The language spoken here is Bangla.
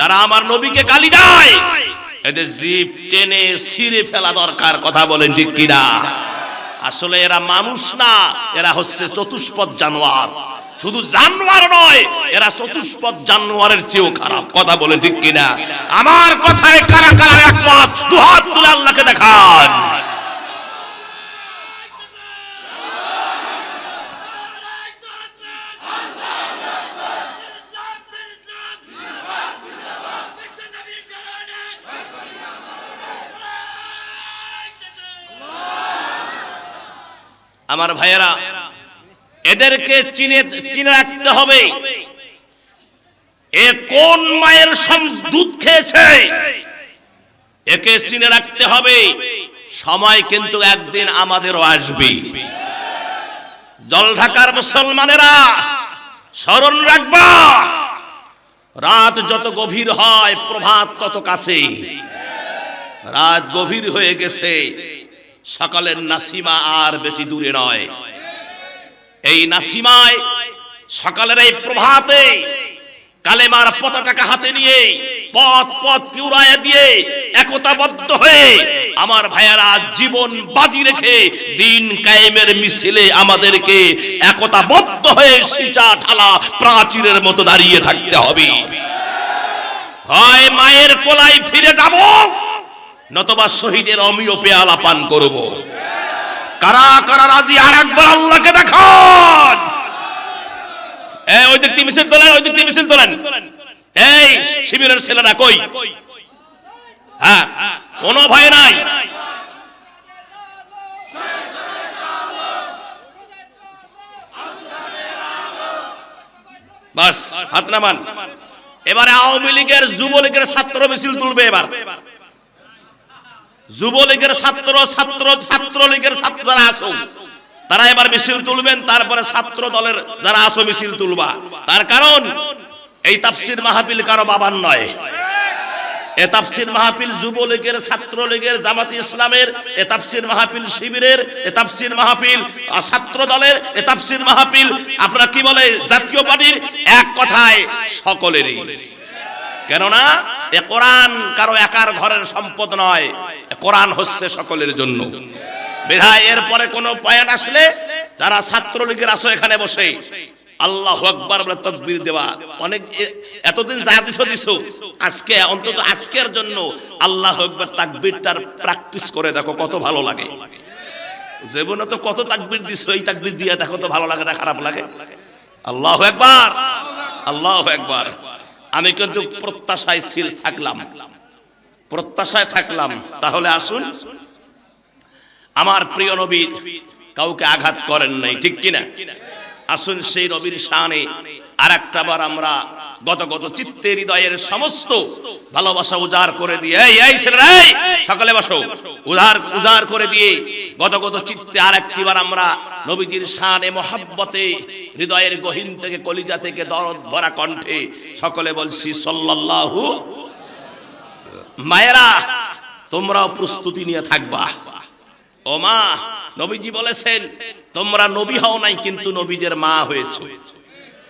যারা আমার নবীকে গালি দেয়, এদের জিভ টেনে ছিঁড়ে ফেলা দরকার, কথা বলেন ঠিক কিনা? আসলে এরা মানুষ না, এরা হচ্ছে চতুষ্পদ জানোয়ার। শুধু জানোয়ার নয়, এরা চতুষ্পদ জানোয়ারের চেয়েও খারাপ, কথা বলে ঠিক কিনা? আমার কথায় কারা কারা একমত? দুহাত তুলে আল্লাহকে দেখান। আমার ভাইয়েরা, এদেরকে চিনে চিনে রাখতে হবে। এ কোন মায়ের দুধ খেয়েছে? একে চিনে রাখতে হবে। সময় কিন্তু একদিন আমাদেরও আসবে। জল ঢাকার মুসলমানেরা, স্মরণ রাখবা। রাত যত গভীর হয়, প্রভাত তত কাছে। রাত গভীর হয়ে গেছে। সকালের নাসিমা আর বেশি দূরে নয়। এই নাসিমায় সকালের এই প্রভাতে কালেমার পতাকাকে হাতে নিয়ে পথ পথ কিউরায় দিয়ে একতাবদ্ধ হয়ে আমার ভাইয়ারা জীবন বাজি রেখে দিন কায়েমের মিছিলে আমাদেরকে একতাবদ্ধ হয়ে সিচা ঢালা প্রাচীরের মতো দাঁড়িয়ে থাকতে হবে। হয় মায়ের কোলায় ফিরে যাব। নতবা শহীদের অমিয় পেয়ালা পান করব। কারা কারা রাজি? আর একবার আল্লাহকে দেখান। এই ওই দিক মিছিল তোলেন ওই দিক মিছিল তোলেন। এই, শিবিরের ছেলেরা কই? হ্যাঁ কোনো ভয় নাই। বাস, হাত নামান। এবারে আওয়ামী লীগের যুবলীগের ছাত্র মিছিল তুলবে এবার। যুবলীগের ছাত্র ছাত্র ছাত্র লীগের ছাত্র যারা আসো তারা এবার মিছিল তুলবেন, তারপরে ছাত্র দলের যারা আসো মিছিল তুলবা। তার কারণ, এই তাফসির মাহফিল কারও বাবার নয়। এ তাফসির মাহফিল যুবলীগের ছাত্র লীগের জামাত ইসলামের, এ তাফসির মাহফিল শিবিরের, এ তাফসির মাহফিল ছাত্র দলের, এ তাফসির মাহফিল আপনারা কি বলে, জাতীয় পার্টির? এক কথায় সকলেরই। কেননা, এ কোরআন কারও একার ঘরের সম্পদ নয় কোরআন হচ্ছে সকলের জন্য। বিধায় এরপরে কোন পয়েন্ট আসলে যারা ছাত্রলীগের আসো এখানে বসে, আল্লাহ আকবার বলে তকবীর দেওয়া। অনেক এতদিন যা দিছো দিছো, আজকে, অন্তত আজকের জন্য আল্লাহ আকবার তাকবীরটার প্র্যাকটিস করে দেখো কত ভালো লাগে। জীবনে তো কত তাকবীর দিছো, এই তাকবীর দিয়ে দেখো তো ভালো লাগে না খারাপ লাগে? আল্লাহ একবার আল্লাহ একবার আমি কিন্তু প্রত্যাশায় ছিল থাকলাম। প্রত্যাশায় থাকলাম। তাহলে আসুন। আমার প্রিয় নবী কাউকে আঘাত করেন নাই, ঠিক কিনা? আসুন সেই নবীর শানে আর একটা বার আমরা গত গত চিত্তের হৃদয়ের সমস্ত ভালোবাসা উজাড় করে দিয়ে, এই এই সকালে বসো। উজাড় উজাড় করে দিয়ে গত চিত্তে আর একটিবার আমরা নবীজির শানে মহাব্বতে, হৃদয়ের গহীন থেকে, কলিজা থেকে দরদ ভরা কণ্ঠে সকলে বলছি, সাল্লাল্লাহু মায়েরা, তোমরাও প্রস্তুতি নিয়ে থাকবা। ও মা নবীজি বলেছেন, তোমরা নবী হও নাই, কিন্তু নবীদের মা হয়েছে।